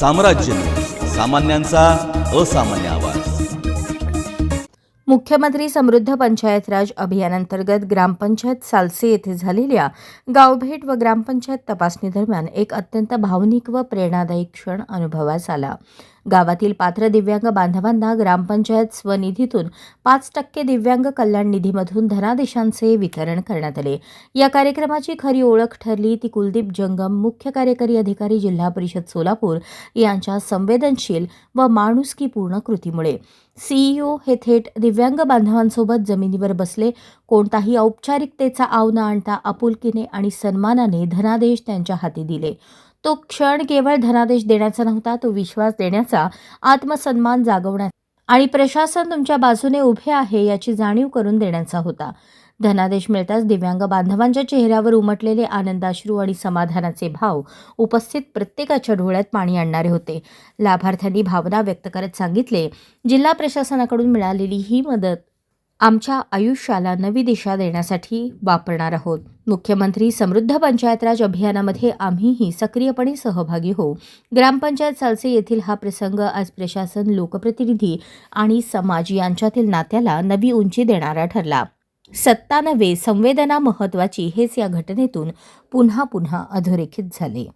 साम्राज्य. सामान्यांचा असामान्य आवाज. मुख्यमंत्री समृद्ध पंचायत राज अभियानांतर्गत ग्रामपंचायत सालसे येथे झालेल्या गावभेट व ग्रामपंचायत तपासणी दरम्यान एक अत्यंत भावनिक व प्रेरणादायी क्षण अनुभवास आला. गावातील पात्र दिव्यांग बांधवांना ग्रामपंचायत स्वनिधीतून पाच टक्के दिव्यांग कल्याण निधीमधून धनादेशांचे वितरण करण्यात आले. या कार्यक्रमाची खरी ओळख ठरली ती कुलदीप जंगम मुख्य कार्यकारी अधिकारी जिल्हा परिषद सोलापूर यांच्या संवेदनशील व माणुसकीपूर्ण कृतीमुळे. सीईओ हे थेट दिव्यांग बांधवांसोबत जमिनीवर बसले. कोणताही औपचारिकतेचा आव न आणता आपुलकीने आणि सन्मानाने धनादेश त्यांच्या हाती दिले. तो क्षण केवळ धनादेश देण्याचा नव्हता तो विश्वास देण्याचा आत्मसन्मान जागवण्याचा. आणि प्रशासन तुमच्या बाजूने उभे आहे याची जाणीव करून देण्याचा होता. धनादेश मिळताच दिव्यांग बांधवांच्या चेहऱ्यावर उमटलेले आनंदाश्रू आणि समाधानाचे भाव उपस्थित प्रत्येकाच्या डोळ्यात पाणी आणणारे होते. लाभार्थ्यांनी भावना व्यक्त करत सांगितले जिल्हा प्रशासनाकडून मिळालेली ही मदत आमच्या आयुष्याला नवी दिशा देण्यासाठी वापरणार आहोत. मुख्यमंत्री समृद्ध पंचायत राज अभियानामध्ये आम्हीही सक्रियपणे सहभागी होऊ. ग्रामपंचायत सालसे येथील हा प्रसंग आज प्रशासन लोकप्रतिनिधी आणि समाज यांच्यातील नात्याला नवी उंची देणारा ठरला. सत्ता नव्हे संवेदना महत्त्वाची हेच या घटनेतून पुन्हा पुन्हा अधोरेखित झाले.